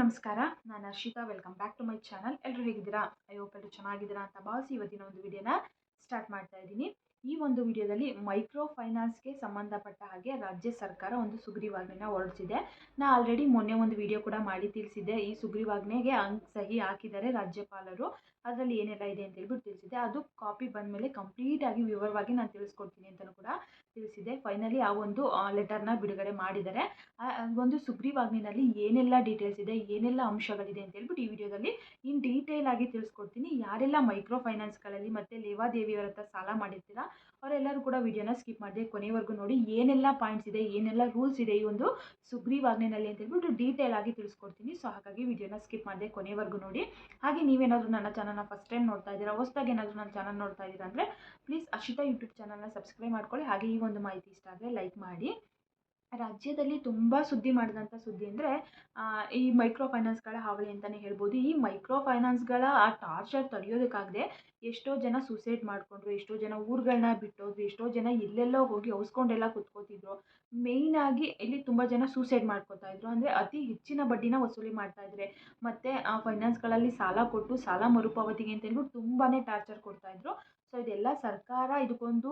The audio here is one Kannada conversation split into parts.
ನಮಸ್ಕಾರ. ನಾನು Harshitha. Welcome back to my channel ಎಲ್ಲರೂ ಹೇಗಿದ್ದೀರಾ? ಐ ಹೋಪ್ ಎಲ್ಲರೂ ಚೆನ್ನಾಗಿದ್ದೀರಾ ಅಂತ ಭಾವಿಸಿ ಇವತ್ತಿನ ಒಂದು ವಿಡಿಯೋನ ಸ್ಟಾರ್ಟ್ ಮಾಡ್ತಾ ಇದ್ದೀನಿ. ಈ ಒಂದು ವಿಡಿಯೋದಲ್ಲಿ ಮೈಕ್ರೋ ಫೈನಾನ್ಸ್ಗೆ ಸಂಬಂಧಪಟ್ಟ ಹಾಗೆ ರಾಜ್ಯ ಸರ್ಕಾರ ಒಂದು ಸುಗ್ರೀವಾಜ್ಞೆನ ಹೊರಡಿಸಿದೆ. ನಾ ಆಲ್ರೆಡಿ ಮೊನ್ನೆ ಒಂದು ವಿಡಿಯೋ ಕೂಡ ಮಾಡಿ ತಿಳಿಸಿದ್ದೆ. ಈ ಸುಗ್ರೀವಾಜ್ಞೆಗೆ ಅಂಕ್ ಸಹಿ ಹಾಕಿದ್ದಾರೆ ರಾಜ್ಯಪಾಲರು. ಅದರಲ್ಲಿ ಏನೆಲ್ಲ ಇದೆ ಅಂತ ಹೇಳ್ಬಿಟ್ಟು ತಿಳಿಸಿದೆ ಅದು ಕಾಪಿ ಬಂದಮೇಲೆ ಕಂಪ್ಲೀಟಾಗಿ ವಿವರವಾಗಿ ನಾನು ತಿಳಿಸ್ಕೊಡ್ತೀನಿ ಅಂತಲೂ ಕೂಡ. ತಿಳಿಸಿದೆ. ಫೈನಲಿ ಆ ಒಂದು ಲೆಟರ್ನ ಬಿಡುಗಡೆ ಮಾಡಿದ್ದಾರೆ. ಒಂದು ಸುಗ್ರೀವಾಜ್ಞೆನಲ್ಲಿ ಏನೆಲ್ಲ ಡೀಟೇಲ್ಸ್ ಇದೆ, ಏನೆಲ್ಲ ಅಂಶಗಳಿದೆ ಅಂತ ಹೇಳ್ಬಿಟ್ಟು ಈ ವಿಡಿಯೋದಲ್ಲಿ ಇನ್ ಡೀಟೇಲ್ ಆಗಿ ತಿಳಿಸ್ಕೊಡ್ತೀನಿ. ಯಾರೆಲ್ಲ ಮೈಕ್ರೋ ಫೈನಾನ್ಸ್ಗಳಲ್ಲಿ ಮತ್ತು ಲೇವಾದೇವಿಯವರ ಹತ್ರ ಸಾಲ ಮಾಡಿರ್ತೀರಾ ಅವರೆಲ್ಲರೂ ಕೂಡ ವಿಡಿಯೋನ ಸ್ಕಿಪ್ ಮಾಡಿದೆ ಕೊನೆವರೆಗೂ ನೋಡಿ ಏನೆಲ್ಲ ಪಾಯಿಂಟ್ಸ್ ಇದೆ, ಏನೆಲ್ಲ ರೂಲ್ಸ್ ಇದೆ ಈ ಒಂದು ಸುಗ್ರೀವಾಜ್ಞೆನಲ್ಲಿ ಅಂತ ಹೇಳ್ಬಿಟ್ಟು ಡೀಟೇಲ್ ಆಗಿ ತಿಳಿಸ್ಕೊಡ್ತೀನಿ. ಸೊ ಹಾಗಾಗಿ ವಿಡಿಯೋನ ಸ್ಕಿಪ್ ಮಾಡಿದೆ ಕೊನೆವರೆಗೂ ನೋಡಿ. ಹಾಗೆ ನೀವೇನಾದರೂ ನನ್ನ ಚಾನಲ್ನ ಫಸ್ಟ್ ಟೈಮ್ ನೋಡ್ತಾ ಇದ್ದೀರಾ, ಹೊಸದಾಗಿ ಏನಾದರೂ ನನ್ನ ಚಾನಲ್ ನೋಡ್ತಾ ಇದ್ದೀರಾ ಅಂದರೆ ಪ್ಲೀಸ್ ಅಶಿತಾ ಯೂಟ್ಯೂಬ್ ಚಾನಲ್ನ ಸಬ್ಸ್ಕ್ರೈಬ್ ಮಾಡ್ಕೊಳ್ಳಿ. ಹಾಗೆ ಈ ಒಂದು ಮಾಹಿತಿ ಇಷ್ಟ ಆದರೆ ಲೈಕ್ ಮಾಡಿ. ರಾಜ್ಯದಲ್ಲಿ ತುಂಬ ಸುದ್ದಿ ಮಾಡಿದಂಥ ಸುದ್ದಿ ಅಂದರೆ ಈ ಮೈಕ್ರೋ ಫೈನಾನ್ಸ್ಗಳ ಹಾವಳಿ ಅಂತಲೇ ಹೇಳ್ಬೋದು. ಈ ಮೈಕ್ರೋ ಫೈನಾನ್ಸ್ಗಳ ಆ ಟಾರ್ಚರ್ ತಡೆಯೋದಕ್ಕಾಗದೆ ಎಷ್ಟೋ ಜನ ಸೂಸೈಡ್ ಮಾಡಿಕೊಂಡ್ರು, ಎಷ್ಟೋ ಜನ ಊರುಗಳನ್ನ ಬಿಟ್ಟೋದ್ರು, ಎಷ್ಟೋ ಜನ ಎಲ್ಲೆಲ್ಲೋ ಹೋಗಿ ಔಸ್ಕೊಂಡೆಲ್ಲ ಕುತ್ಕೋತಿದ್ರು. ಮೇಯ್ನಾಗಿ ಇಲ್ಲಿ ತುಂಬ ಜನ ಸೂಸೈಡ್ ಮಾಡ್ಕೋತಾ ಇದ್ರು. ಅಂದರೆ ಅತಿ ಹೆಚ್ಚಿನ ಬಡ್ಡಿನ ವಸೂಲಿ ಮಾಡ್ತಾ ಇದ್ರೆ, ಮತ್ತು ಆ ಫೈನಾನ್ಸ್ಗಳಲ್ಲಿ ಸಾಲ ಕೊಟ್ಟು ಸಾಲ ಮರುಪಾವತಿಗೆ ಅಂತ ಹೇಳ್ಬಿಟ್ಟು ತುಂಬಾ ಟಾರ್ಚರ್ ಕೊಡ್ತಾ ಇದ್ರು. ಸೊ, ಇದೆಲ್ಲ ಸರ್ಕಾರ ಇದಕ್ಕೊಂದು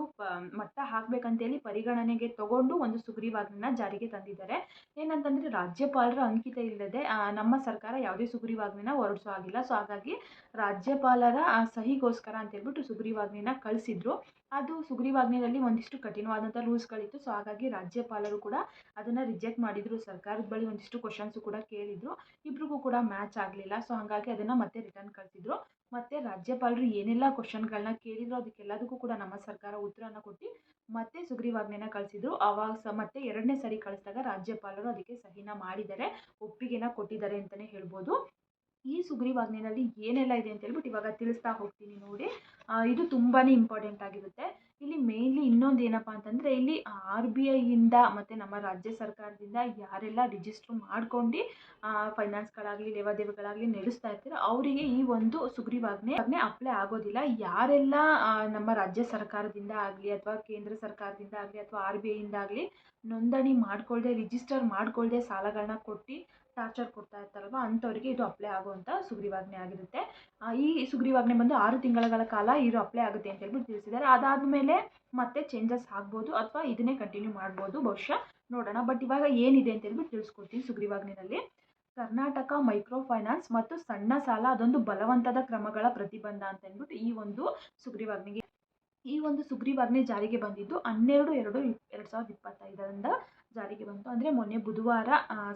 ಮಟ್ಟ ಹಾಕಬೇಕಂತೇಳಿ ಪರಿಗಣನೆಗೆ ತಗೊಂಡು ಒಂದು ಸುಗ್ರೀವಾಜ್ಞೆನ ಜಾರಿಗೆ ತಂದಿದ್ದಾರೆ. ಏನಂತಂದರೆ ರಾಜ್ಯಪಾಲರ ಅಂಕಿತ ಇಲ್ಲದೆ ನಮ್ಮ ಸರ್ಕಾರ ಯಾವುದೇ ಸುಗ್ರೀವಾಜ್ಞೆನ ಹೊರಡಿಸೋ ಆಗಿಲ್ಲ ಸೊ, ಹಾಗಾಗಿ ರಾಜ್ಯಪಾಲರ ಸಹಿಗೋಸ್ಕರ ಅಂತೇಳ್ಬಿಟ್ಟು ಸುಗ್ರೀವಾಜ್ಞೆನ ಕಳಿಸಿದ್ರು. ಅದು ಸುಗ್ರೀವಾಜ್ಞೆಯಲ್ಲಿ ಒಂದಿಷ್ಟು ಕಠಿಣವಾದಂಥ ರೂಲ್ಸ್ಗಳಿತ್ತು. ಸೊ, ಹಾಗಾಗಿ ರಾಜ್ಯಪಾಲರು ಕೂಡ ಅದನ್ನು ರಿಜೆಕ್ಟ್ ಮಾಡಿದರು. ಸರ್ಕಾರದ ಬಳಿ ಒಂದಿಷ್ಟು ಕ್ವಶನ್ಸು ಕೂಡ ಕೇಳಿದರು. ಇಬ್ರಿಗೂ ಕೂಡ ಮ್ಯಾಚ್ ಆಗಲಿಲ್ಲ. ಸೊ, ಹಾಗಾಗಿ ಅದನ್ನು ಮತ್ತೆ ರಿಟರ್ನ್ ಕಳಿಸಿದ್ರು. ಮತ್ತು ರಾಜ್ಯಪಾಲರು ಏನೆಲ್ಲ ಕ್ವಶನ್ಗಳನ್ನ ಕೇಳಿದ್ರು ಅದಕ್ಕೆಲ್ಲದಕ್ಕೂ ಕೂಡ ನಮ್ಮ ಸರ್ಕಾರ ಉತ್ತರನ ಕೊಟ್ಟು ಮತ್ತೆ ಸುಗ್ರೀವಾಜ್ಞೆನ ಕಳಿಸಿದ್ರು. ಆವಾಗ ಸ ಮತ್ತೆ ಎರಡನೇ ಸರಿ ಕಳಿಸಿದಾಗ ರಾಜ್ಯಪಾಲರು ಅದಕ್ಕೆ ಸಹಿನ ಮಾಡಿದ್ದಾರೆ ಒಪ್ಪಿಗೆನ ಕೊಟ್ಟಿದ್ದಾರೆ ಅಂತಲೇ ಹೇಳ್ಬೋದು. ಈ ಸುಗ್ರೀವಾಜ್ಞೆನಲ್ಲಿ ಏನೆಲ್ಲ ಇದೆ ಅಂತ ಹೇಳ್ಬಿಟ್ಟು ಇವಾಗ ತಿಳಿಸ್ತಾ ಹೋಗ್ತೀನಿ ನೋಡಿ. ಇದು ತುಂಬಾ ಇಂಪಾರ್ಟೆಂಟ್ ಆಗಿರುತ್ತೆ. ಇಲ್ಲಿ ಮೇನ್ಲಿ ಇನ್ನೊಂದು ಏನಪ್ಪ ಅಂತಂದರೆ ಇಲ್ಲಿ ಆರ್ ಬಿ ಐಯಿಂದ ಮತ್ತು ನಮ್ಮ ರಾಜ್ಯ ಸರ್ಕಾರದಿಂದ ಯಾರೆಲ್ಲ ರಿಜಿಸ್ಟ್ರ್ ಮಾಡ್ಕೊಂಡು ಫೈನಾನ್ಸ್ಗಳಾಗಲಿ ಲೇವಾದೇವಿಗಳಾಗಲಿ ನಡೆಸ್ತಾ ಇರ್ತಾರೋ ಅವರಿಗೆ ಈ ಒಂದು ಸುಗ್ರೀವಾಜ್ಞೆ ಅಪ್ಲೈ ಆಗೋದಿಲ್ಲ. ಯಾರೆಲ್ಲ ನಮ್ಮ ರಾಜ್ಯ ಸರ್ಕಾರದಿಂದ ಆಗಲಿ ಅಥವಾ ಕೇಂದ್ರ ಸರ್ಕಾರದಿಂದ ಆಗಲಿ ಅಥವಾ ಆರ್ ಬಿ ಐಯಿಂದ ಆಗಲಿ ನೋಂದಣಿ ಮಾಡ್ಕೊಳ್ದೆ ರಿಜಿಸ್ಟರ್ ಮಾಡ್ಕೊಳ್ದೆ ಸಾಲಗಳನ್ನ ಕೊಟ್ಟು ಟಾರ್ಚರ್ ಕೊಡ್ತಾ ಇರ್ತಾರಲ್ವ, ಅಂಥವ್ರಿಗೆ ಇದು ಅಪ್ಲೈ ಆಗುವಂಥ ಸುಗ್ರೀವಾಜ್ಞೆ ಆಗಿರುತ್ತೆ. ಈ ಸುಗ್ರೀವಾಜ್ಞೆ ಬಂದು ಆರು ತಿಂಗಳ ಕಾಲ ಇದು ಅಪ್ಲೈ ಆಗುತ್ತೆ ಅಂತ ಹೇಳ್ಬಿಟ್ಟು ತಿಳಿಸಿದ್ದಾರೆ. ಅದಾದಮೇಲೆ ಮತ್ತೆ ಚೇಂಜಸ್ ಆಗ್ಬೋದು ಅಥವಾ ಇದನ್ನೇ ಕಂಟಿನ್ಯೂ ಮಾಡ್ಬೋದು ಬಹುಶಃ. ನೋಡೋಣ ಬಟ್ ಇವಾಗ ಏನಿದೆ ಅಂತ ಹೇಳ್ಬಿಟ್ಟು ತಿಳಿಸ್ಕೊಡ್ತೀನಿ ಸುಗ್ರೀವಾಜ್ಞೆನಲ್ಲಿ. ಕರ್ನಾಟಕ ಮೈಕ್ರೋ ಫೈನಾನ್ಸ್ ಮತ್ತು ಸಣ್ಣ ಸಾಲ, ಅದೊಂದು ಬಲವಂತದ ಕ್ರಮಗಳ ಪ್ರತಿಬಂಧ ಅಂತ ಹೇಳ್ಬಿಟ್ಟು ಈ ಒಂದು ಸುಗ್ರೀವಾಜ್ಞೆಗೆ, ಈ ಒಂದು ಸುಗ್ರೀವಾಜ್ಞೆ ಜಾರಿಗೆ ಬಂದಿದ್ದು ಹನ್ನೆರಡು ಎರಡು ಎರಡು ಸಾವಿರದ ಇಪ್ಪತ್ತೈದರಿಂದ ಜಾರಿಗೆ ಬಂತು. ಅಂದರೆ ಮೊನ್ನೆ ಬುಧವಾರ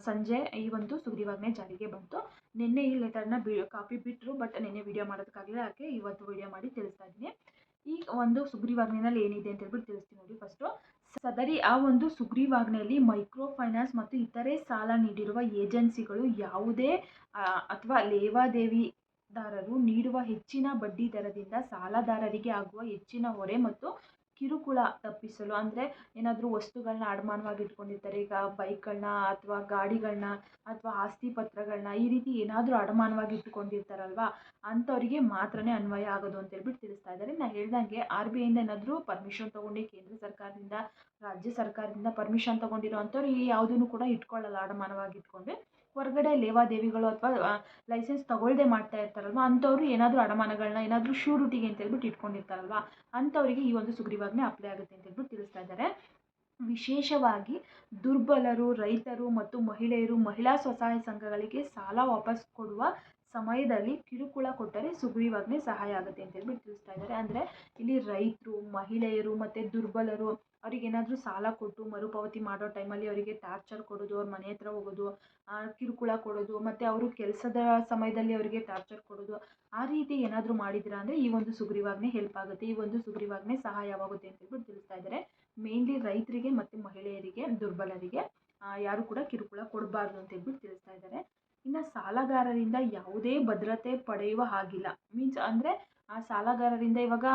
ಸಂಜೆ ಈ ಒಂದು ಸುಗ್ರೀವಾಜ್ಞೆ ಜಾರಿಗೆ ಬಂತು. ನಿನ್ನೆ ಈ ಲೆಟರ್ನ ಬಿ ಕಾಪಿ ಬಿಟ್ಟರು ಬಟ್ ನಿನ್ನೆ ವಿಡಿಯೋ ಮಾಡೋದಕ್ಕಾಗಲಿಲ್ಲ. ಯಾಕೆ ಇವತ್ತು ವಿಡಿಯೋ ಮಾಡಿ ತಿಳಿಸ್ತಾ ಇದ್ದೀನಿ. ಈ ಒಂದು ಸುಗ್ರೀವಾಜ್ಞೆನಲ್ಲಿ ಏನಿದೆ ಅಂತ ಹೇಳ್ಬಿಟ್ಟು ತಿಳಿಸ್ತೀನಿ ನೋಡಿ ಫಸ್ಟು ಸದರಿ, ಆ ಒಂದು ಸುಗ್ರೀವಾಜ್ಞೆಯಲ್ಲಿ ಮೈಕ್ರೋ ಫೈನಾನ್ಸ್ ಮತ್ತು ಇತರೆ ಸಾಲ ನೀಡಿರುವ ಏಜೆನ್ಸಿಗಳು ಯಾವುದೇ ಅಥವಾ ಲೇವಾದೇವಿ ದಾರರು ನೀಡುವ ಹೆಚ್ಚಿನ ಬಡ್ಡಿ ದರದಿಂದ ಸಾಲದಾರರಿಗೆ ಆಗುವ ಹೆಚ್ಚಿನ ಹೊರೆ ಮತ್ತು ಕಿರುಕುಳ ತಪ್ಪಿಸಲು ಅಂದರೆ ಏನಾದರೂ ವಸ್ತುಗಳನ್ನ ಅಡಮಾನವಾಗಿ ಇಟ್ಕೊಂಡಿರ್ತಾರೆ. ಈಗ ಬೈಕ್ಗಳನ್ನ ಅಥವಾ ಗಾಡಿಗಳನ್ನ ಅಥವಾ ಆಸ್ತಿ ಪತ್ರಗಳನ್ನ ಈ ರೀತಿ ಏನಾದರೂ ಅಡಮಾನವಾಗಿ ಇಟ್ಟುಕೊಂಡಿರ್ತಾರಲ್ವಾ, ಅಂಥವರಿಗೆ ಮಾತ್ರನೇ ಅನ್ವಯ ಆಗೋದು ಅಂತ ಹೇಳ್ಬಿಟ್ಟು ತಿಳಿಸ್ತಾ ಇದ್ದಾರೆ. ನಾನು ಹೇಳ್ದಂಗೆ ಆರ್ ಬಿ ಐಯಿಂದ ಏನಾದರೂ ಪರ್ಮಿಷನ್ ತೊಗೊಂಡು ಕೇಂದ್ರ ಸರ್ಕಾರದಿಂದ, ರಾಜ್ಯ ಸರ್ಕಾರದಿಂದ ಪರ್ಮಿಷನ್ ತೊಗೊಂಡಿರೋ ಅಂಥವ್ರು ಯಾವುದನ್ನು ಕೂಡ ಇಟ್ಕೊಳ್ಳಲ್ಲ ಅಡಮಾನವಾಗಿ ಇಟ್ಕೊಂಡು ಹೊರಗಡೆ ಲೇವಾದೇವಿಗಳು ಅಥವಾ ಲೈಸೆನ್ಸ್ ತಗೊಳ್ಳದೆ ಮಾಡ್ತಾ ಇರ್ತಾರಲ್ವ, ಅಂಥವ್ರು ಏನಾದರೂ ಅಡಮಾನಗಳನ್ನ ಏನಾದರೂ ಶ್ಯೂರಿಟಿಗೆ ಅಂತ ಹೇಳ್ಬಿಟ್ಟು ಇಟ್ಕೊಂಡಿರ್ತಾರಲ್ವ, ಅಂಥವರಿಗೆ ಈ ಒಂದು ಸುಗ್ರೀವಾಜ್ಞೆ ಅಪ್ಲೈ ಆಗುತ್ತೆ ಅಂತ ಹೇಳ್ಬಿಟ್ಟು ತಿಳಿಸ್ತಾ ಇದ್ದಾರೆ. ವಿಶೇಷವಾಗಿ ದುರ್ಬಲರು, ರೈತರು ಮತ್ತು ಮಹಿಳೆಯರು ಮಹಿಳಾ ಸ್ವಸಹಾಯ ಸಂಘಗಳಿಗೆ ಸಾಲ ವಾಪಸ್ ಕೊಡುವ ಸಮಯದಲ್ಲಿ ಕಿರುಕುಳ ಕೊಟ್ಟರೆ ಸುಗ್ರೀವಾಜ್ಞೆ ಸಹಾಯ ಆಗುತ್ತೆ ಅಂತ ಹೇಳ್ಬಿಟ್ಟು ತಿಳಿಸ್ತಾ ಇದ್ದಾರೆ. ಅಂದರೆ ಇಲ್ಲಿ ರೈತರು, ಮಹಿಳೆಯರು ಮತ್ತು ದುರ್ಬಲರು ಅವ್ರಿಗೇನಾದರೂ ಸಾಲ ಕೊಟ್ಟು ಮರುಪಾವತಿ ಮಾಡೋ ಟೈಮಲ್ಲಿ ಅವರಿಗೆ ಟಾರ್ಚರ್ ಕೊಡೋದು, ಅವ್ರ ಮನೆ ಹತ್ರ ಹೋಗೋದು ಕಿರುಕುಳ ಕೊಡೋದು, ಮತ್ತು ಅವರು ಕೆಲಸದ ಸಮಯದಲ್ಲಿ ಅವರಿಗೆ ಟಾರ್ಚರ್ ಕೊಡೋದು, ಆ ರೀತಿ ಏನಾದರೂ ಮಾಡಿದ್ದೀರಾ ಅಂದರೆ ಈ ಒಂದು ಸುಗ್ರೀವಾಜ್ಞೆ ಹೆಲ್ಪ್ ಆಗುತ್ತೆ, ಈ ಒಂದು ಸುಗ್ರೀವಾಜ್ಞೆ ಸಹಾಯವಾಗುತ್ತೆ ಅಂತ ಹೇಳ್ಬಿಟ್ಟು ತಿಳಿಸ್ತಾ ಇದ್ದಾರೆ. ಮೇನ್ಲಿ ರೈತರಿಗೆ ಮತ್ತು ಮಹಿಳೆಯರಿಗೆ, ದುರ್ಬಲರಿಗೆ ಯಾರು ಕೂಡ ಕಿರುಕುಳ ಕೊಡಬಾರ್ದು ಅಂತ ಹೇಳ್ಬಿಟ್ಟು ತಿಳಿಸ್ತಾ ಇದ್ದಾರೆ. ಇನ್ನು ಸಾಲಗಾರರಿಂದ ಯಾವುದೇ ಭದ್ರತೆ ಪಡೆಯುವ ಹಾಗಿಲ್ಲ. ಮೀನ್ಸ್ ಅಂದರೆ, ಆ ಸಾಲಗಾರರಿಂದ ಇವಾಗ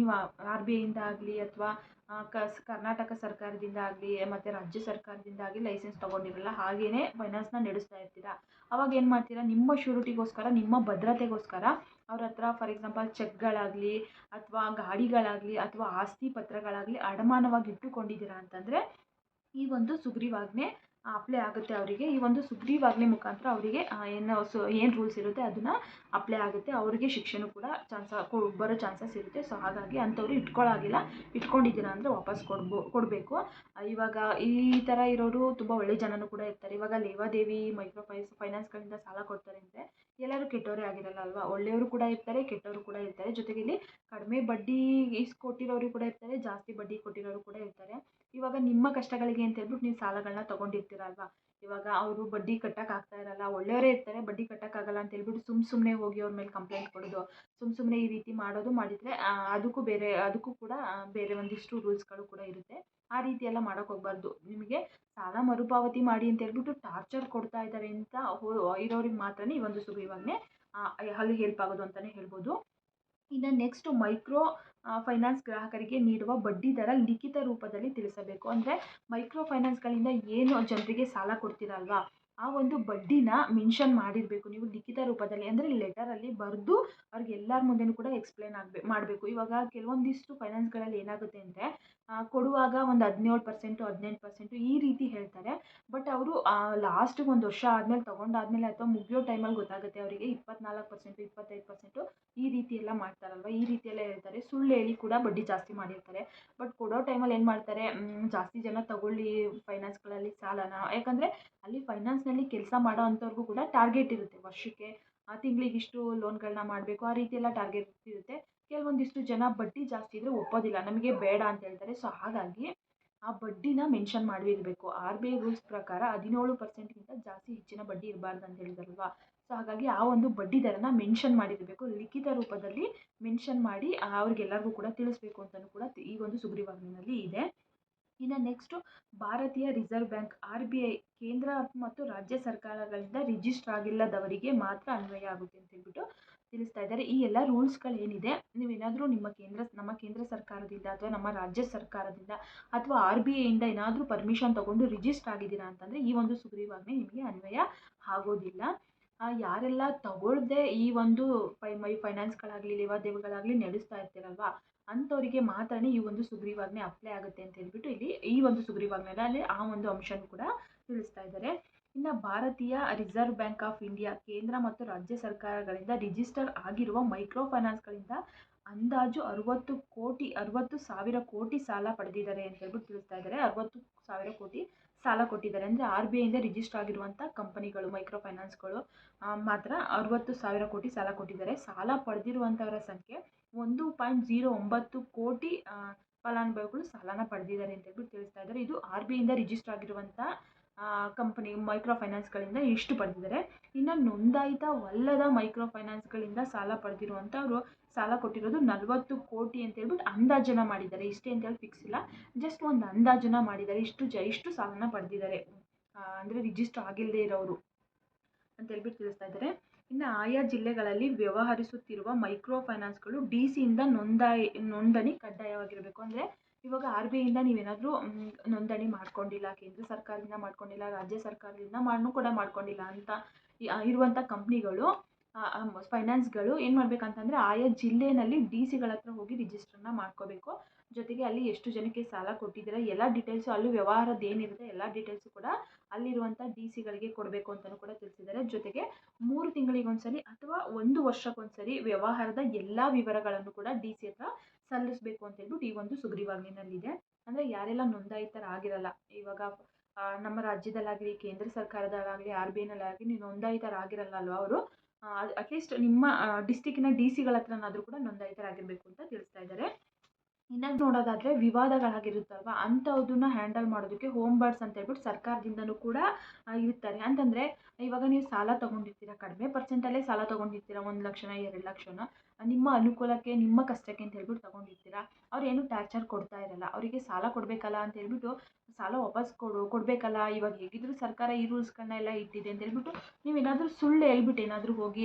ನೀವು ಆರ್ ಬಿ ಐಯಿಂದ ಆಗಲಿ ಅಥವಾ ಕರ್ನಾಟಕ ಸರ್ಕಾರದಿಂದ ಆಗಲಿ, ಮತ್ತು ರಾಜ್ಯ ಸರ್ಕಾರದಿಂದ ಆಗಲಿ ಲೈಸೆನ್ಸ್ ತೊಗೊಂಡಿರಲ್ಲ ಹಾಗೆಯೇ ಫೈನಾನ್ಸ್ನ ನಡೆಸ್ತಾ ಇರ್ತೀರಾ? ಅವಾಗ ಏನು ಮಾಡ್ತೀರಾ? ನಿಮ್ಮ ಶ್ಯೂರಿಟಿಗೋಸ್ಕರ ನಿಮ್ಮ ಭದ್ರತೆಗೋಸ್ಕರ ಅವ್ರ ಹತ್ರ ಫಾರ್ ಎಕ್ಸಾಂಪಲ್ ಚೆಕ್ಗಳಾಗಲಿ ಅಥವಾ ಗಾಡಿಗಳಾಗಲಿ ಅಥವಾ ಆಸ್ತಿ ಪತ್ರಗಳಾಗಲಿ ಅಡಮಾನವಾಗಿ ಇಟ್ಟುಕೊಂಡಿದ್ದೀರಾ ಅಂತಂದರೆ, ಈ ಒಂದು ಸುಗ್ರೀವಾಜ್ಞೆ ಅಪ್ಲೈ ಆಗುತ್ತೆ ಅವರಿಗೆ. ಈ ಒಂದು ಸುಗ್ರೀವಾಜ್ಞೆ ಮುಖಾಂತರ ಅವರಿಗೆ ಏನು ಸೊ, ಏನು ರೂಲ್ಸ್ ಇರುತ್ತೆ ಅದನ್ನು ಅಪ್ಲೈ ಆಗುತ್ತೆ. ಅವರಿಗೆ ಶಿಕ್ಷಣ ಕೂಡ ಚಾನ್ಸ ಬರೋ ಚಾನ್ಸಸ್ ಇರುತ್ತೆ. ಸೊ ಹಾಗಾಗಿ ಅಂಥವ್ರು ಇಟ್ಕೊಳ್ಳಾಗಿಲ್ಲ ಇಟ್ಕೊಂಡಿದ್ದೀರಾ ಅಂದರೆ ವಾಪಸ್ ಕೊಡ್ಬೋ, ಕೊಡಬೇಕು. ಇವಾಗ ಈ ಥರ ಇರೋರು ತುಂಬ ಒಳ್ಳೆ ಜನನೂ ಕೂಡ ಇರ್ತಾರೆ. ಇವಾಗ ಲೇವಾದೇವಿ ಮೈಕ್ರೋ ಫೈಸ್ ಫೈನಾನ್ಸ್ಗಳಿಂದ ಸಾಲ ಕೊಡ್ತಾರೆ ಅಂದರೆ ಎಲ್ಲರೂ ಕೆಟ್ಟವರೇ ಆಗಿರಲ್ಲ ಅಲ್ವಾ? ಒಳ್ಳೆಯವರು ಕೂಡ ಇರ್ತಾರೆ, ಕೆಟ್ಟವರು ಕೂಡ ಇರ್ತಾರೆ. ಜೊತೆಗೆ ಇಲ್ಲಿ ಕಡಿಮೆ ಬಡ್ಡಿ ಇಸ್ಕೊಟ್ಟಿರೋರು ಕೂಡ ಇರ್ತಾರೆ, ಜಾಸ್ತಿ ಬಡ್ಡಿ ಕೊಟ್ಟಿರೋರು ಕೂಡ ಇರ್ತಾರೆ. ಇವಾಗ ನಿಮ್ಮ ಕಷ್ಟಗಳಿಗೆ ಅಂತ ಹೇಳ್ಬಿಟ್ಟು ನೀವು ಸಾಲಗಳನ್ನ ತೊಗೊಂಡಿರ್ತೀರ ಅಲ್ವಾ ಇವಾಗ ಅವರು ಬಡ್ಡಿ ಕಟ್ಟಕ್ಕೆ ಆಗ್ತಾ ಇರಲ್ಲ, ಒಳ್ಳೆಯವರೇ ಇರ್ತಾರೆ, ಬಡ್ಡಿ ಕಟ್ಟಕ್ಕಾಗಲ್ಲ ಅಂತ ಹೇಳ್ಬಿಟ್ಟು ಸುಮ್ಮ ಸುಮ್ಮನೆ ಹೋಗಿ ಅವ್ರ ಮೇಲೆ ಕಂಪ್ಲೇಂಟ್ ಕೊಡೋದು ಸುಮ್ಮ ಸುಮ್ಮನೆ ಈ ರೀತಿ ಮಾಡೋದು ಮಾಡಿದರೆ ಅದಕ್ಕೂ ಬೇರೆ, ಅದಕ್ಕೂ ಕೂಡ ಬೇರೆ ಒಂದಿಷ್ಟು ರೂಲ್ಸ್ಗಳು ಕೂಡ ಇರುತ್ತೆ. ಆ ರೀತಿ ಎಲ್ಲ ಮಾಡೋಕ್ಕೆ ಹೋಗ್ಬಾರ್ದು. ನಿಮಗೆ ಸಾಲ ಮರುಪಾವತಿ ಮಾಡಿ ಅಂತ ಹೇಳ್ಬಿಟ್ಟು ಟಾರ್ಚರ್ ಕೊಡ್ತಾ ಇದ್ದಾರೆ ಅಂತ ಇರೋರಿಗೆ ಮಾತ್ರನೇ ಈ ಒಂದು ಸುಗ್ರೀವಾಜ್ಞೆ ಅಲ್ಲಿ ಹೆಲ್ಪ್ ಆಗೋದು ಅಂತಲೇ ಹೇಳ್ಬೋದು. ಇನ್ನು ನೆಕ್ಸ್ಟು ಮೈಕ್ರೋ ಫೈನಾನ್ಸ್ ಗ್ರಾಹಕರಿಗೆ ನೀಡುವ ಬಡ್ಡಿ ದರ ಲಿಖಿತ ರೂಪದಲ್ಲಿ ತಿಳಿಸಬೇಕು. ಅಂದರೆ ಮೈಕ್ರೋ ಫೈನಾನ್ಸ್ಗಳಿಂದ ಏನು ಜನರಿಗೆ ಸಾಲ ಕೊಡ್ತೀರಲ್ವಾ? ಆ ಒಂದು ಬಡ್ಡಿನ ಮೆನ್ಷನ್ ಮಾಡಿರಬೇಕು. ನೀವು ಲಿಖಿತ ರೂಪದಲ್ಲಿ ಅಂದರೆ ಲೆಟರಲ್ಲಿ ಬರೆದು ಅವ್ರಿಗೆ ಎಲ್ಲರ ಮುಂದೆನೂ ಕೂಡ ಎಕ್ಸ್ಪ್ಲೇನ್ ಆಗಬೇಕು ಮಾಡಬೇಕು. ಇವಾಗ ಕೆಲವೊಂದಿಷ್ಟು ಫೈನಾನ್ಸ್ಗಳಲ್ಲಿ ಏನಾಗುತ್ತೆ ಅಂದರೆ ಕೊಡುವಾಗ ಒಂದು ಹದಿನೇಳು ಪರ್ಸೆಂಟು, ಹದಿನೆಂಟು ಪರ್ಸೆಂಟು ಈ ರೀತಿ ಹೇಳ್ತಾರೆ. ಬಟ್ ಅವರು ಲಾಸ್ಟಿಗೆ ಒಂದು ವರ್ಷ ಆದಮೇಲೆ, ತೊಗೊಂಡಾದ್ಮೇಲೆ ಅಥವಾ ಮುಗಿಯೋ ಟೈಮಲ್ಲಿ ಗೊತ್ತಾಗುತ್ತೆ ಅವರಿಗೆ ಇಪ್ಪತ್ನಾಲ್ಕು ಪರ್ಸೆಂಟು, ಇಪ್ಪತ್ತೈದು ಪರ್ಸೆಂಟು ಈ ರೀತಿ ಎಲ್ಲ ಮಾಡ್ತಾರಲ್ವ? ಈ ರೀತಿ ಹೇಳ್ತಾರೆ. ಸುಳ್ಳು ಹೇಳಿ ಕೂಡ ಬಡ್ಡಿ ಜಾಸ್ತಿ ಮಾಡಿರ್ತಾರೆ. ಬಟ್ ಕೊಡೋ ಟೈಮಲ್ಲಿ ಏನು ಮಾಡ್ತಾರೆ? ಜಾಸ್ತಿ ಜನ ತಗೊಳ್ಳಿ ಫೈನಾನ್ಸ್ಗಳಲ್ಲಿ ಸಾಲನ. ಯಾಕಂದರೆ ಅಲ್ಲಿ ಫೈನಾನ್ಸ್ನಲ್ಲಿ ಕೆಲಸ ಮಾಡೋ ಅಂಥವ್ರಿಗೂ ಕೂಡ ಟಾರ್ಗೆಟ್ ಇರುತ್ತೆ ವರ್ಷಕ್ಕೆ. ತಿಂಗಳಿಗೆ ಇಷ್ಟು ಲೋನ್ಗಳನ್ನ ಮಾಡಬೇಕು. ಆ ರೀತಿ ಎಲ್ಲ ಟಾರ್ಗೆಟ್ ಇರುತ್ತೆ. ಕೆಲವೊಂದಿಷ್ಟು ಜನ ಬಡ್ಡಿ ಜಾಸ್ತಿ ಇದ್ದರೆ ಒಪ್ಪೋದಿಲ್ಲ. ನಮಗೆ ಬೇಡ ಅಂತ ಹೇಳ್ತಾರೆ. ಸೊ ಹಾಗಾಗಿ ಆ ಬಡ್ಡಿನ ಮೆನ್ಷನ್ ಮಾಡಿರಬೇಕು ಆರ್ ಬಿ ಐ ರೂಲ್ಸ್ ಪ್ರಕಾರ ಹದಿನೇಳು ಪರ್ಸೆಂಟ್ಗಿಂತ ಜಾಸ್ತಿ ಹೆಚ್ಚಿನ ಬಡ್ಡಿ ಇರಬಾರ್ದು ಅಂತ ಹೇಳಿದಾರಲ್ವಾ? ಸೊ ಹಾಗಾಗಿ ಆ ಒಂದು ಬಡ್ಡಿ ದರನ ಮೆನ್ಷನ್ ಮಾಡಿರಬೇಕು. ಲಿಖಿತ ರೂಪದಲ್ಲಿ ಮೆನ್ಷನ್ ಮಾಡಿ ಅವ್ರಿಗೆಲ್ಲರಿಗೂ ಕೂಡ ತಿಳಿಸ್ಬೇಕು ಅಂತಲೂ ಕೂಡ ಈ ಒಂದು ಸುಗ್ರೀವಾಜ್ಞೆಯಲ್ಲಿ ಇದೆ. ಇನ್ನು ನೆಕ್ಸ್ಟು ಭಾರತೀಯ reserve bank R B I ಕೇಂದ್ರ ಮತ್ತು ರಾಜ್ಯ ಸರ್ಕಾರಗಳಿಂದ ರಿಜಿಸ್ಟರ್ ಆಗಿಲ್ಲದವರಿಗೆ ಮಾತ್ರ ಅನ್ವಯ ಆಗುತ್ತೆ ಅಂತ ಹೇಳ್ಬಿಟ್ಟು ತಿಳಿಸ್ತಾ ಇದ್ದಾರೆ. ಈ ಎಲ್ಲ ರೂಲ್ಸ್ಗಳೇನಿದೆ? ನೀವೇನಾದರೂ ನಿಮ್ಮ ಕೇಂದ್ರ, ನಮ್ಮ ಕೇಂದ್ರ ಸರ್ಕಾರದಿಂದ ಅಥವಾ ನಮ್ಮ ರಾಜ್ಯ ಸರ್ಕಾರದಿಂದ ಅಥವಾ ಆರ್ ಬಿ ಐಯಿಂದ ಏನಾದರೂ ಪರ್ಮಿಷನ್ ತೊಗೊಂಡು ರಿಜಿಸ್ಟರ್ ಆಗಿದ್ದೀರಾ ಅಂತಂದರೆ ಈ ಒಂದು ಸುಗ್ರೀವಾಜ್ಞೆ ನಿಮಗೆ ಅನ್ವಯ ಆಗೋದಿಲ್ಲ. ಯಾರೆಲ್ಲ ತಗೊಳ್ಳದೆ ಈ ಒಂದು ಫೈ, ಮೈ ಫೈನಾನ್ಸ್ಗಳಾಗಲಿ, ಲೇವಾದೇವಿಗಳಾಗಲಿ ನಡೆಸ್ತಾ ಇರ್ತೀರಲ್ವಾ, ಅಂಥವರಿಗೆ ಮಾತ್ರನೇ ಈ ಒಂದು ಸುಗ್ರೀವಾಜ್ಞೆ ಅಪ್ಲೈ ಆಗುತ್ತೆ ಅಂತ ಹೇಳ್ಬಿಟ್ಟು ಇಲ್ಲಿ ಈ ಒಂದು ಸುಗ್ರೀವಾಜ್ಞೆಯಲ್ಲಿ ಆ ಒಂದು ಅಂಶನೂ ಕೂಡ ತಿಳಿಸ್ತಾ ಇದ್ದಾರೆ. ಇನ್ನು ಭಾರತೀಯ ರಿಸರ್ವ್ ಬ್ಯಾಂಕ್ ಆಫ್ ಇಂಡಿಯಾ, ಕೇಂದ್ರ ಮತ್ತು ರಾಜ್ಯ ಸರ್ಕಾರಗಳಿಂದ ರಿಜಿಸ್ಟರ್ ಆಗಿರುವ ಮೈಕ್ರೋ ಫೈನಾನ್ಸ್ಗಳಿಂದ ಅಂದಾಜು ಅರುವತ್ತು ಕೋಟಿ, ಅರುವತ್ತು ಸಾವಿರ ಕೋಟಿ ಸಾಲ ಪಡೆದಿದ್ದಾರೆ ಅಂತ ಹೇಳ್ಬಿಟ್ಟು ತಿಳಿಸ್ತಾ ಇದ್ದಾರೆ. ಅರುವತ್ತು ಸಾವಿರ ಕೋಟಿ ಸಾಲ ಕೊಟ್ಟಿದ್ದಾರೆ. ಅಂದರೆ ಆರ್ ಬಿ ಐಯಿಂದ ರಿಜಿಸ್ಟರ್ ಆಗಿರುವಂಥ ಕಂಪನಿಗಳು ಮೈಕ್ರೋ ಫೈನಾನ್ಸ್ಗಳು ಮಾತ್ರ ಅರುವತ್ತು ಸಾವಿರ ಕೋಟಿ ಸಾಲ ಕೊಟ್ಟಿದ್ದಾರೆ. ಸಾಲ ಪಡೆದಿರುವಂಥವರ ಸಂಖ್ಯೆ ಒಂದು ಪಾಯಿಂಟ್ ಜೀರೋ ಒಂಬತ್ತು ಕೋಟಿ ಫಲಾನುಭವಿಗಳು ಸಾಲನ ಪಡೆದಿದ್ದಾರೆ ಅಂತ ಹೇಳ್ಬಿಟ್ಟು ತಿಳಿಸ್ತಾ ಇದ್ದಾರೆ. ಇದು ಆರ್ ಬಿ ಐಯಿಂದ ರಿಜಿಸ್ಟರ್ ಆಗಿರುವಂಥ ಕಂಪನಿ ಮೈಕ್ರೋ ಫೈನಾನ್ಸ್ಗಳಿಂದ ಇಷ್ಟು ಪಡೆದಿದ್ದಾರೆ. ಇನ್ನು ನೋಂದಾಯಿತವಲ್ಲದ ಮೈಕ್ರೋ ಫೈನಾನ್ಸ್ಗಳಿಂದ ಸಾಲ ಪಡೆದಿರುವಂಥವ್ರು ಸಾಲ ಕೊಟ್ಟಿರೋದು ನಲವತ್ತು ಕೋಟಿ ಅಂತ ಹೇಳ್ಬಿಟ್ಟು ಅಂದಾಜನ ಮಾಡಿದ್ದಾರೆ. ಇಷ್ಟೇ ಅಂತ ಹೇಳಿ ಫಿಕ್ಸ್ ಇಲ್ಲ. ಜಸ್ಟ್ ಒಂದು ಅಂದಾಜನ ಮಾಡಿದ್ದಾರೆ. ಇಷ್ಟು ಜ, ಇಷ್ಟು ಸಾಲನ ಪಡೆದಿದ್ದಾರೆ. ಅಂದರೆ ರಿಜಿಸ್ಟರ್ ಆಗಿಲ್ಲದೆ ಇರೋರು ಅಂತ ಹೇಳ್ಬಿಟ್ಟು ತಿಳಿಸ್ತಾ ಇದ್ದಾರೆ. ಇನ್ನು ಆಯಾ ಜಿಲ್ಲೆಗಳಲ್ಲಿ ವ್ಯವಹರಿಸುತ್ತಿರುವ ಮೈಕ್ರೋ ಫೈನಾನ್ಸ್ಗಳು ಡಿ ಸಿಯಿಂದ ನೋಂದಾಯಿ, ನೋಂದಣಿ ಕಡ್ಡಾಯವಾಗಿರಬೇಕು. ಅಂದರೆ ಇವಾಗ ಆರ್ ಬಿ ಐಯಿಂದ ನೀವೇನಾದರೂ ನೋಂದಣಿ ಮಾಡ್ಕೊಂಡಿಲ್ಲ, ಕೇಂದ್ರ ಸರ್ಕಾರದಿಂದ ಮಾಡ್ಕೊಂಡಿಲ್ಲ, ರಾಜ್ಯ ಸರ್ಕಾರದಿಂದ ಮಾಡೂ ಕೂಡ ಮಾಡ್ಕೊಂಡಿಲ್ಲ ಅಂತ ಇರುವಂಥ ಕಂಪ್ನಿಗಳು ಫೈನಾನ್ಸ್ಗಳು ಏನು ಮಾಡಬೇಕಂತಂದರೆ ಆಯಾ ಜಿಲ್ಲೆಯಲ್ಲಿ ಡಿ ಸಿಗಳ ಹತ್ರ ಹೋಗಿ ರಿಜಿಸ್ಟ್ರನ್ನ ಮಾಡ್ಕೋಬೇಕು. ಜೊತೆಗೆ ಅಲ್ಲಿ ಎಷ್ಟು ಜನಕ್ಕೆ ಸಾಲ ಕೊಟ್ಟಿದ್ದೀರಾ, ಎಲ್ಲ ಡೀಟೇಲ್ಸು, ಅಲ್ಲೂ ವ್ಯವಹಾರದ ಏನಿರುತ್ತೆ, ಎಲ್ಲ ಡೀಟೇಲ್ಸು ಕೂಡ ಅಲ್ಲಿರುವಂಥ ಡಿ ಸಿಗಳಿಗೆ ಕೊಡಬೇಕು ಅಂತಲೂ ಕೂಡ ತಿಳಿಸಿದ್ದಾರೆ. ಜೊತೆಗೆ ಮೂರು ತಿಂಗಳಿಗೊಂದ್ಸರಿ ಅಥವಾ ಒಂದು ವರ್ಷಕ್ಕೊಂದ್ಸರಿ ವ್ಯವಹಾರದ ಎಲ್ಲ ವಿವರಗಳನ್ನು ಕೂಡ ಡಿ ಸಿ ಹತ್ರ ಸಲ್ಲಿಸಬೇಕು ಅಂತ ಹೇಳ್ಬಿಟ್ಟು ಈ ಒಂದು ಸುಗ್ರೀವಾಜ್ಞೆನಲ್ಲಿದೆ. ಅಂದರೆ ಯಾರೆಲ್ಲ ನೋಂದಾಯಿತರಾಗಿರಲ್ಲ, ಇವಾಗ ನಮ್ಮ ರಾಜ್ಯದಲ್ಲಾಗಲಿ, ಕೇಂದ್ರ ಸರ್ಕಾರದಲ್ಲಾಗಲಿ, ಆರ್ ಬಿ ಐನಲ್ಲಾಗಲಿ ನೀವು ನೋಂದಾಯಿತರಾಗಿರಲ್ಲ ಅಲ್ವಾ ಅವರು ಅಟ್ಲೀಸ್ಟ್ ನಿಮ್ಮ ಡಿಸ್ಟಿಕ್ಕಿನ ಡಿ ಸಿಗಳ ಹತ್ರನಾದರೂ ಕೂಡ ನೋಂದಾಯಿತರಾಗಿರಬೇಕು ಅಂತ ತಿಳಿಸ್ತಾ ಇದ್ದಾರೆ. ಇನ್ನೊಂದು ನೋಡೋದಾದರೆ ವಿವಾದಗಳಾಗಿರುತ್ತಲ್ವ, ಅಂಥವ್ದನ್ನ ಹ್ಯಾಂಡಲ್ ಮಾಡೋದಕ್ಕೆ ಹೋಮ್ ಬರ್ಡ್ಸ್ ಅಂತ ಹೇಳ್ಬಿಟ್ಟು ಸರ್ಕಾರದಿಂದನೂ ಕೂಡ ಇರ್ತಾರೆ. ಅಂತಂದರೆ ಇವಾಗ ನೀವು ಸಾಲ ತೊಗೊಂಡಿರ್ತೀರ, ಕಡಿಮೆ ಪರ್ಸೆಂಟಲ್ಲೇ ಸಾಲ ತೊಗೊಂಡಿರ್ತೀರ, ಒಂದು ಲಕ್ಷನ, ಎರಡು ಲಕ್ಷನ. ನಿಮ್ಮ ಅನುಕೂಲಕ್ಕೆ, ನಿಮ್ಮ ಕಷ್ಟಕ್ಕೆ ಅಂತ ಹೇಳ್ಬಿಟ್ಟು ತೊಗೊಂಡಿರ್ತೀರ? ಅವ್ರು ಏನು ಟಾರ್ಚರ್ ಕೊಡ್ತಾ ಇರಲ್ಲ. ಅವರಿಗೆ ಸಾಲ ಕೊಡಬೇಕಲ್ಲ ಅಂತ ಹೇಳ್ಬಿಟ್ಟು ಸಾಲ ವಾಪಸ್ ಕೊಡು, ಕೊಡಬೇಕಲ್ಲ. ಇವಾಗ ಹೇಗಿದ್ದರೂ ಸರ್ಕಾರ ಈ ರೂಲ್ಸ್ಗಳನ್ನ ಎಲ್ಲ ಇಟ್ಟಿದೆ ಅಂತ ಹೇಳ್ಬಿಟ್ಟು ನೀವೇನಾದರೂ ಸುಳ್ಳು ಹೇಳ್ಬಿಟ್ಟು ಏನಾದರೂ ಹೋಗಿ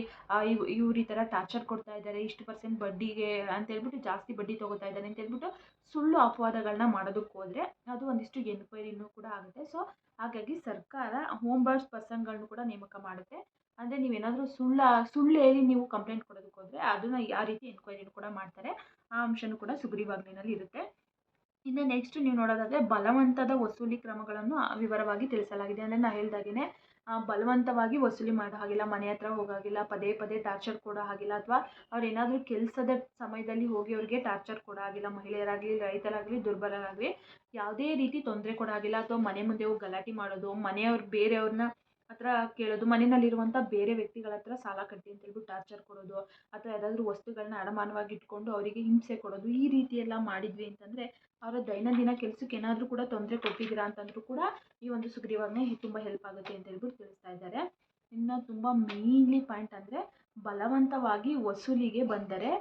ಇವ್, ಇವ್ರು ಈ ಥರ ಟಾರ್ಚರ್ ಕೊಡ್ತಾ ಇದ್ದಾರೆ, ಇಷ್ಟು ಪರ್ಸೆಂಟ್ ಬಡ್ಡಿಗೆ ಅಂತ ಹೇಳ್ಬಿಟ್ಟು ಜಾಸ್ತಿ ಬಡ್ಡಿ ತೊಗೋತಾ ಇದ್ದಾರೆ ಅಂತ ಹೇಳ್ಬಿಟ್ಟು ಸುಳ್ಳು ಅಪವಾದಗಳನ್ನ ಮಾಡೋದಕ್ಕೆ ಹೋದರೆ ಅದು ಒಂದಿಷ್ಟು ಎನ್ಕ್ವೈರಿನೂ ಕೂಡ ಆಗುತ್ತೆ. ಸೊ ಹಾಗಾಗಿ ಸರ್ಕಾರ ಹೋಮ್ ಬರ್ಡ್ಸ್ ಪರ್ಸನ್ಗಳನ್ನೂ ಕೂಡ ನೇಮಕ ಮಾಡುತ್ತೆ. ಅಂದರೆ ನೀವೇನಾದರೂ ಸುಳ್ಳು ಸುಳ್ಳು ಹೇಳಿ ನೀವು ಕಂಪ್ಲೇಂಟ್ ಕೊಡೋದಕ್ಕೆ ಹೋದರೆ ಅದನ್ನು ಆ ರೀತಿ ಎನ್ಕ್ವೈರಿನೂ ಕೂಡ ಮಾಡ್ತಾರೆ. ಆ ಅಂಶನೂ ಕೂಡ ಸುಗ್ರೀವಾಜ್ಞೆನಲ್ಲಿ ಇರುತ್ತೆ. ಇನ್ನು ನೆಕ್ಸ್ಟ್ ನೀವು ನೋಡೋದಾದರೆ ಬಲವಂತದ ವಸೂಲಿ ಕ್ರಮಗಳನ್ನು ವಿವರವಾಗಿ ತಿಳಿಸಲಾಗಿದೆ. ಅಂದರೆ ನಾನು ಹೇಳ್ದಾಗೆ ಬಲವಂತವಾಗಿ ವಸೂಲಿ ಮಾಡೋ ಹಾಗಿಲ್ಲ, ಮನೆ ಹತ್ರ ಹೋಗಾಗಿಲ್ಲ ಪದೇ ಪದೇ ಟಾರ್ಚರ್ ಕೊಡೋ ಹಾಗಿಲ್ಲ, ಅಥವಾ ಅವ್ರು ಏನಾದರೂ ಕೆಲಸದ ಸಮಯದಲ್ಲಿ ಹೋಗಿ ಅವ್ರಿಗೆ ಟಾರ್ಚರ್ ಕೊಡೋ ಹಾಗಿಲ್ಲ, ಮಹಿಳೆಯರಾಗಲಿ, ರೈತರಾಗಲಿ, ದುರ್ಬಲರಾಗಲಿ, ಯಾವುದೇ ರೀತಿ ತೊಂದರೆ ಕೊಡೋ ಹಾಗಿಲ್ಲ, ಅಥವಾ ಮನೆ ಮುಂದೆ ಹೋಗಿ ಗಲಾಟೆ ಮಾಡೋದು, ಮನೆಯವ್ರು ಬೇರೆಯವ್ರನ್ನ ಹತ್ರ ಕೇಳೋದು ಮನೆಯಲ್ಲಿರುವಂಥ ಬೇರೆ ವ್ಯಕ್ತಿಗಳ ಹತ್ರ ಸಾಲ ಕಟ್ಟಿ ಅಂತ ಹೇಳ್ಬಿಟ್ಟು ಟಾರ್ಚರ್ ಕೊಡೋದು, ಅಥವಾ ಯಾವುದಾದ್ರೂ ವಸ್ತುಗಳನ್ನ ಅಡಮಾನವಾಗಿ ಇಟ್ಕೊಂಡು ಅವರಿಗೆ ಹಿಂಸೆ ಕೊಡೋದು, ಈ ರೀತಿ ಎಲ್ಲ ಮಾಡಿದ್ವಿ ಅಂತಂದರೆ ಅವರ ದೈನಂದಿನ ಕೆಲಸಕ್ಕೆ ಏನಾದರೂ ಕೂಡ ತೊಂದರೆ ಕೊಟ್ಟಿದ್ದೀರಾ ಅಂತಂದರೂ ಕೂಡ ಈ ಒಂದು ಸುಗ್ರೀವಾಜ್ಞೆ ತುಂಬ ಹೆಲ್ಪ್ ಆಗುತ್ತೆ ಅಂತ ಹೇಳ್ಬಿಟ್ಟು ತಿಳಿಸ್ತಾ ಇದ್ದಾರೆ. ಇನ್ನು ತುಂಬ ಮೇಯ್ನ್ಲಿ ಪಾಯಿಂಟ್ ಅಂದರೆ ಬಲವಂತವಾಗಿ ವಸೂಲಿಗೆ ಬಂದರೆ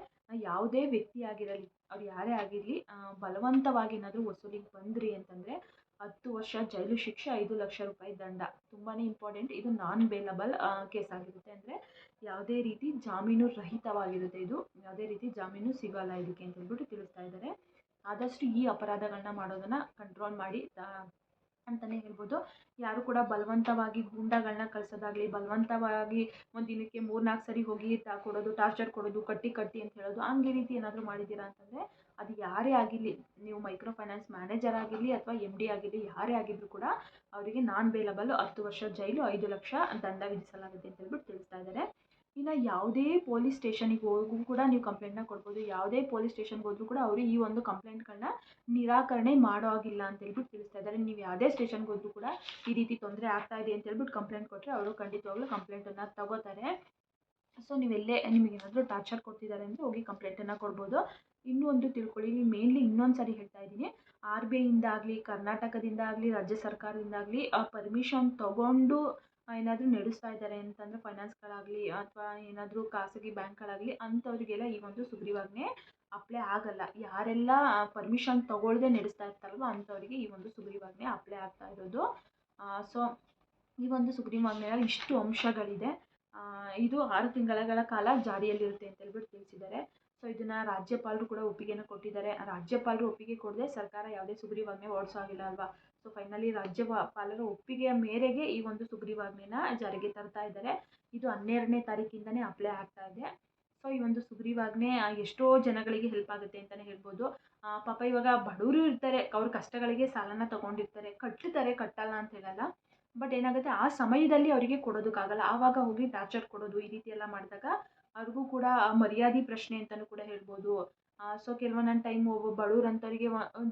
ಯಾವುದೇ ವ್ಯಕ್ತಿ ಆಗಿರಲಿ, ಅವ್ರು ಯಾರೇ ಆಗಿರಲಿ ಬಲವಂತವಾಗಿ ಏನಾದರೂ ವಸೂಲಿಗೆ ಬಂದ್ರಿ ಅಂತಂದರೆ ಹತ್ತು ವರ್ಷ ಜೈಲು ಶಿಕ್ಷೆ, ಐದು ಲಕ್ಷ ರೂಪಾಯಿ ದಂಡ. ತುಂಬಾ ಇಂಪಾರ್ಟೆಂಟ್ ಇದು ನಾನ್ ಬೇಲಬಲ್ ಕೇಸ್ ಆಗಿರುತ್ತೆ. ಅಂದರೆ ಯಾವುದೇ ರೀತಿ ಜಾಮೀನು ರಹಿತವಾಗಿರುತ್ತೆ ಇದು. ಯಾವುದೇ ರೀತಿ ಜಾಮೀನು ಸಿಗೋಲ್ಲ ಇದಕ್ಕೆ ಅಂತ ಹೇಳ್ಬಿಟ್ಟು ತಿಳಿಸ್ತಾ ಇದ್ದಾರೆ. ಆದಷ್ಟು ಈ ಅಪರಾಧಗಳನ್ನ ಮಾಡೋದನ್ನು ಕಂಟ್ರೋಲ್ ಮಾಡಿ ಅಂತಲೇ ಹೇಳ್ಬೋದು. ಯಾರು ಕೂಡ ಬಲವಂತವಾಗಿ ಗೂಂಡಾಗಳನ್ನ ಕಳಿಸೋದಾಗಲಿ, ಬಲವಂತವಾಗಿ ಒಂದು ದಿನಕ್ಕೆ ಮೂರು ನಾಲ್ಕು ಸರಿ ಹೋಗಿ ತಾ ಕೊಡೋದು ಟಾರ್ಚರ್ ಕೊಡೋದು, ಕಟ್ಟಿ ಕಟ್ಟಿ ಅಂತ ಹೇಳೋದು, ಹಂಗೆ ರೀತಿ ಏನಾದರೂ ಮಾಡಿದ್ದೀರಾ ಅಂತಂದರೆ ಅದು ಯಾರೇ ಆಗಿರಲಿ, ನೀವು ಮೈಕ್ರೋ ಫೈನಾನ್ಸ್ ಮ್ಯಾನೇಜರ್ ಆಗಿರಲಿ ಅಥವಾ ಎಂ ಡಿ ಆಗಿರಲಿ, ಯಾರೇ ಆಗಿದ್ದರೂ ಕೂಡ ಅವರಿಗೆ ನಾನ್ ಬೇಲಬಲ್ ಹತ್ತು ವರ್ಷ ಜೈಲು, ಐದು ಲಕ್ಷ ದಂಡ ವಿಧಿಸಲಾಗುತ್ತೆ ಅಂತ ಹೇಳ್ಬಿಟ್ಟು ತಿಳಿಸ್ತಾ ಇದ್ದಾರೆ. ಇನ್ನು ಯಾವುದೇ ಪೊಲೀಸ್ ಸ್ಟೇಷನಿಗೆ ಹೋಗೂ ಕೂಡ ನೀವು ಕಂಪ್ಲೇಂಟ್ನ ಕೊಡ್ಬೋದು. ಯಾವುದೇ ಪೊಲೀಸ್ ಸ್ಟೇಷನ್ಗೆ ಹೋದರೂ ಕೂಡ ಅವರು ಈ ಒಂದು ಕಂಪ್ಲೇಂಟ್ಗಳನ್ನ ನಿರಾಕರಣೆ ಮಾಡೋ ಆಗಿಲ್ಲ ಅಂತ ಹೇಳ್ಬಿಟ್ಟು ತಿಳಿಸ್ತಾ ಇದ್ದಾರೆ. ನೀವು ಯಾವುದೇ ಸ್ಟೇಷನ್ಗೆ ಹೋದರೂ ಕೂಡ ಈ ರೀತಿ ತೊಂದರೆ ಆಗ್ತಾ ಇದೆ ಅಂತ ಹೇಳ್ಬಿಟ್ಟು ಕಂಪ್ಲೇಂಟ್ ಕೊಟ್ಟರೆ ಅವರು ಖಂಡಿತವಾಗ್ಲೂ ಕಂಪ್ಲೇಂಟನ್ನು ತಗೋತಾರೆ. ಸೊ ನೀವೆಲ್ಲೇ ನಿಮಗೆ ಏನಾದರೂ ಟಾರ್ಚರ್ ಕೊಡ್ತಿದ್ದಾರೆ ಅಂದರೆ ಹೋಗಿ ಕಂಪ್ಲೇಂಟನ್ನು ಕೊಡ್ಬೋದು. ಇನ್ನೂ ಒಂದು ತಿಳ್ಕೊಳ್ಳಿ ಇಲ್ಲಿ ಮೇನ್ಲಿ ಇನ್ನೊಂದು ಸಾರಿ ಹೇಳ್ತಾ ಇದ್ದೀನಿ. ಆರ್ ಬಿ ಐಯಿಂದ ಆಗಲಿ, ಕರ್ನಾಟಕದಿಂದ ಆಗಲಿ, ರಾಜ್ಯ ಸರ್ಕಾರದಿಂದ ಆಗಲಿ ಪರ್ಮಿಷನ್ ತೊಗೊಂಡು ಏನಾದರೂ ನಡೆಸ್ತಾ ಇದ್ದಾರೆ ಅಂತಂದರೆ ಫೈನಾನ್ಸ್ಗಳಾಗಲಿ ಅಥವಾ ಏನಾದರೂ ಖಾಸಗಿ ಬ್ಯಾಂಕ್ಗಳಾಗಲಿ ಅಂಥವ್ರಿಗೆಲ್ಲ ಈ ಒಂದು ಸುಗ್ರೀವಾಜ್ಞೆ ಅಪ್ಲೈ ಆಗಲ್ಲ. ಯಾರೆಲ್ಲ ಪರ್ಮಿಷನ್ ತೊಗೊಳ್ದೆ ನಡೆಸ್ತಾ ಇರ್ತಾರಲ್ವ ಅಂಥವರಿಗೆ ಈ ಒಂದು ಸುಗ್ರೀವಾಜ್ಞೆ ಅಪ್ಲೈ ಆಗ್ತಾ ಇರೋದು. ಸೊ ಈ ಒಂದು ಸುಗ್ರೀವಾಜ್ಞೆಯ ಇಷ್ಟು ಅಂಶಗಳಿದೆ. ಇದು ಆರು ತಿಂಗಳ ಕಾಲ ಜಾರಿಯಲ್ಲಿರುತ್ತೆ ಅಂತ ಹೇಳ್ಬಿಟ್ಟು ತಿಳಿಸಿದ್ದಾರೆ. ಸೊ ಇದನ್ನು ರಾಜ್ಯಪಾಲರು ಕೂಡ ಒಪ್ಪಿಗೆನ ಕೊಟ್ಟಿದ್ದಾರೆ. ರಾಜ್ಯಪಾಲರು ಒಪ್ಪಿಗೆ ಕೊಡದೆ ಸರ್ಕಾರ ಯಾವುದೇ ಸುಗ್ರೀವಾಜ್ಞೆ ಹೊರಡ್ಸೋ ಆಗಿಲ್ಲ ಅಲ್ವಾ? ಸೊ ಫೈನಲಿ ರಾಜ್ಯಪಾಲರ ಒಪ್ಪಿಗೆಯ ಮೇರೆಗೆ ಈ ಒಂದು ಸುಗ್ರೀವಾಜ್ಞೆನ ಜಾರಿಗೆ ತರ್ತಾ ಇದ್ದಾರೆ. ಇದು ಹನ್ನೆರಡನೇ ತಾರೀಕಿಂದನೇ ಅಪ್ಲೈ ಆಗ್ತಾ ಇದೆ. ಸೊ ಈ ಒಂದು ಸುಗ್ರೀವಾಜ್ಞೆ ಎಷ್ಟೋ ಜನಗಳಿಗೆ ಹೆಲ್ಪ್ ಆಗುತ್ತೆ ಅಂತಲೇ ಹೇಳ್ಬೋದು. ಪಾಪ ಇವಾಗ ಬಡವರು ಇರ್ತಾರೆ, ಅವ್ರ ಕಷ್ಟಗಳಿಗೆ ಸಾಲನ ತೊಗೊಂಡಿರ್ತಾರೆ ಕಟ್ಟುತ್ತಾರೆ ಕಟ್ಟಲ್ಲ ಅಂತ ಹೇಳಲ್ಲ. ಬಟ್ ಏನಾಗುತ್ತೆ? ಆ ಸಮಯದಲ್ಲಿ ಅವರಿಗೆ ಕೊಡೋದಕ್ಕಾಗಲ್ಲ. ಆವಾಗ ಹೋಗಿ ಟಾರ್ಚರ್ ಕೊಡೋದು ಈ ರೀತಿ ಎಲ್ಲ ಮಾಡಿದಾಗ ಅವ್ರಿಗೂ ಕೂಡ ಮರ್ಯಾದೆ ಪ್ರಶ್ನೆ ಅಂತಲೂ ಕೂಡ ಹೇಳ್ಬೋದು. ಸೊ ಕೆಲವೊಂದೊಂದು ಟೈಮ್ ಒಬ್ಬ ಬಡವ್ರು ಅಂಥವ್ರಿಗೆ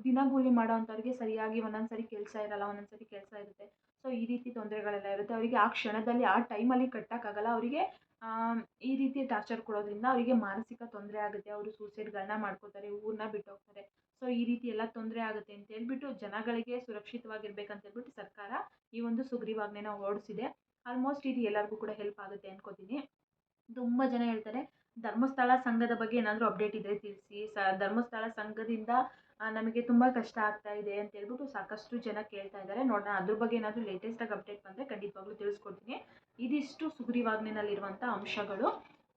ದಿನ ಕೂಲಿ ಮಾಡೋ ಅಂಥವ್ರಿಗೆ ಸರಿಯಾಗಿ ಒಂದೊಂದು ಸರಿ ಕೆಲಸ ಇರಲ್ಲ, ಒಂದೊಂದು ಸರಿ ಕೆಲಸ ಇರುತ್ತೆ. ಸೊ ಈ ರೀತಿ ತೊಂದರೆಗಳೆಲ್ಲ ಇರುತ್ತೆ. ಅವರಿಗೆ ಆ ಕ್ಷಣದಲ್ಲಿ, ಆ ಟೈಮಲ್ಲಿ ಕಟ್ಟೋಕ್ಕಾಗಲ್ಲ ಅವರಿಗೆ ಈ ರೀತಿ ಟಾರ್ಚರ್ ಕೊಡೋದ್ರಿಂದ ಅವರಿಗೆ ಮಾನಸಿಕ ತೊಂದರೆ ಆಗುತ್ತೆ. ಅವರು ಸೂಸೈಡ್ಗಳನ್ನ ಮಾಡ್ಕೋತಾರೆ ಊರನ್ನ ಬಿಟ್ಟು ಹೋಗ್ತಾರೆ ಸೊ ಈ ರೀತಿ ಎಲ್ಲ ತೊಂದರೆ ಆಗುತ್ತೆ ಅಂತ ಹೇಳ್ಬಿಟ್ಟು ಜನಗಳಿಗೆ ಸುರಕ್ಷಿತವಾಗಿರ್ಬೇಕಂತ ಹೇಳ್ಬಿಟ್ಟು ಸರ್ಕಾರ ಈ ಒಂದು ಸುಗ್ರೀವಾಜ್ಞೆನ ಹೊರಡಿಸಿದೆ. ಆಲ್ಮೋಸ್ಟ್ ಇದು ಎಲ್ಲರಿಗೂ ಕೂಡ ಹೆಲ್ಪ್ ಆಗುತ್ತೆ ಅನ್ಕೋತೀನಿ. ತುಂಬ ಜನ ಹೇಳ್ತಾರೆ, ಧರ್ಮಸ್ಥಳ ಸಂಘದ ಬಗ್ಗೆ ಏನಾದರೂ ಅಪ್ಡೇಟ್ ಇದ್ದರೆ ತಿಳಿಸಿ, ಸ, ಧರ್ಮಸ್ಥಳ ಸಂಘದಿಂದ ನಮಗೆ ತುಂಬ ಕಷ್ಟ ಆಗ್ತಾ ಇದೆ ಅಂತ ಹೇಳ್ಬಿಟ್ಟು ಸಾಕಷ್ಟು ಜನ ಕೇಳ್ತಾ ಇದ್ದಾರೆ. ನೋಡೋಣ, ಅದ್ರ ಬಗ್ಗೆ ಏನಾದರೂ ಲೇಟೆಸ್ಟಾಗಿ ಅಪ್ಡೇಟ್ ಬಂದರೆ ಖಂಡಿತವಾಗ್ಲೂ ತಿಳಿಸ್ಕೊಡ್ತೀನಿ. ಇದಿಷ್ಟು ಸುಗ್ರೀವಾಜ್ಞೆನಲ್ಲಿರುವಂಥ ಅಂಶಗಳು.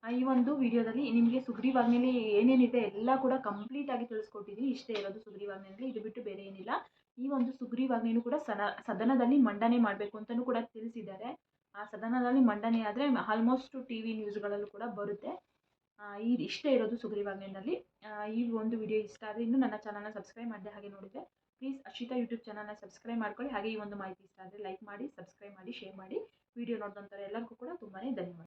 ಈ ಒಂದು ವಿಡಿಯೋದಲ್ಲಿ ನಿಮಗೆ ಸುಗ್ರೀವಾಜ್ಞೆಯಲ್ಲಿ ಏನೇನಿದೆ ಎಲ್ಲ ಕೂಡ ಕಂಪ್ಲೀಟಾಗಿ ತಿಳಿಸ್ಕೊಟ್ಟಿದ್ದೀನಿ ಇಷ್ಟೇ ಇರೋದು ಸುಗ್ರೀವಾಜ್ಞೆಯಲ್ಲಿ ಇದು ಬಿಟ್ಟು ಬೇರೆ ಏನಿಲ್ಲ. ಈ ಒಂದು ಸುಗ್ರೀವಾಜ್ಞೆಯೂ ಕೂಡ ಸದನದಲ್ಲಿ ಮಂಡನೆ ಮಾಡಬೇಕು ಅಂತಲೂ ಕೂಡ ತಿಳಿಸಿದ್ದಾರೆ. ಆ ಸದನದಲ್ಲಿ ಮಂಡನೆ ಆದರೆ ಆಲ್ಮೋಸ್ಟ್ ಟಿ ವಿ ನ್ಯೂಸ್ಗಳಲ್ಲೂ ಕೂಡ ಬರುತ್ತೆ. ಈ ಇಷ್ಟೇ ಇರೋದು ಸುಗ್ರೀವಾಜ್ಞೆಯಲ್ಲಿ. ಈ ಒಂದು ವಿಡಿಯೋ ಇಷ್ಟ ಆದರೆ ಇನ್ನೂ ನನ್ನ ಚಾನಲ್ನ ಸಬ್ಸ್ಕ್ರೈಬ್ ಮಾಡಿದೆ ಹಾಗೆ ನೋಡಿದರೆ ಪ್ಲೀಸ್ ಅಶಿತಾ ಯೂಟ್ಯೂಬ್ ಚಾನಲ್ನ ಸಬ್ಸ್ಕ್ರೈಬ್ ಮಾಡ್ಕೊಳ್ಳಿ. ಹಾಗೆ ಈ ಒಂದು ಮಾಹಿತಿ ಇಷ್ಟ ಆದರೆ ಲೈಕ್ ಮಾಡಿ ಸಬ್ಸ್ಕ್ರೈಬ್ ಮಾಡಿ ಶೇರ್ ಮಾಡಿ. ವಿಡಿಯೋ ನೋಡಿದಂಥ ಎಲ್ಲರಿಗೂ ಕೂಡ ತುಂಬಾ ಧನ್ಯವಾದ.